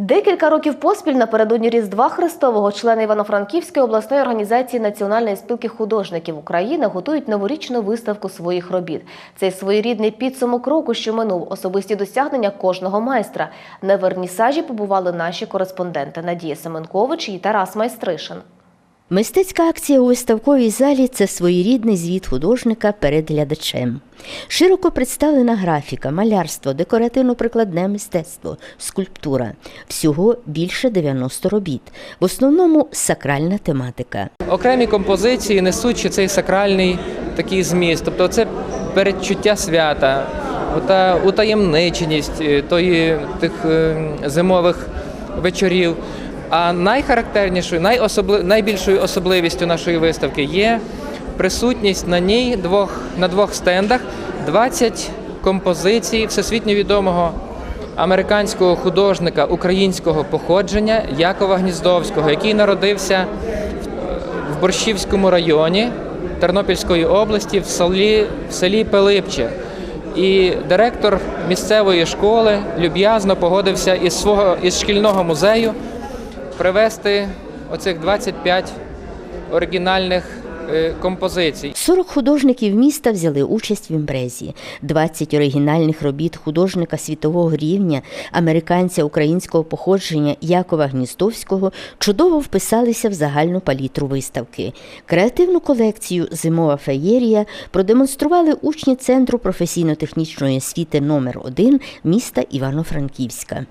Декілька років поспіль напередодні Різдва Христового члени Івано-Франківської обласної організації Національної спілки художників України готують новорічну виставку своїх робіт. Цей своєрідний підсумок року, що минув, особисті досягнення кожного майстра. На вернісажі побували наші кореспонденти Надія Семенкович і Тарас Майстришин. Мистецька акція у виставковій залі це своєрідний звіт художника перед глядачем. Широко представлена графіка, малярство, декоративно-прикладне мистецтво, скульптура. Всього більше 90 робіт. В основному сакральна тематика. Окремі композиції несуть цей сакральний такий зміст, тобто це передчуття свята, та утаємниченість е, тої тих е, зимових вечорів. А найхарактернішою, найособли, найбільшою особливістю нашої виставки є присутність на ній двох на двох стендах 20 композицій всесвітньо відомого американського художника українського походження Якова Гніздовського, який народився в Борщівському районі Тернопільської області в селі, в селі Пилипче. І директор місцевої школи люб'язно погодився із свого із шкільного музею привезти оцих 25 оригінальних е, композицій. 40 художників міста взяли участь в імпрезі. 20 оригінальних робіт художника світового рівня, американця українського походження Якова Гністовського чудово вписалися в загальну палітру виставки. Креативну колекцію Зимова феєрія продемонстрували учні Центру професійно-технічної освіти номер 1 міста Івано-Франківська.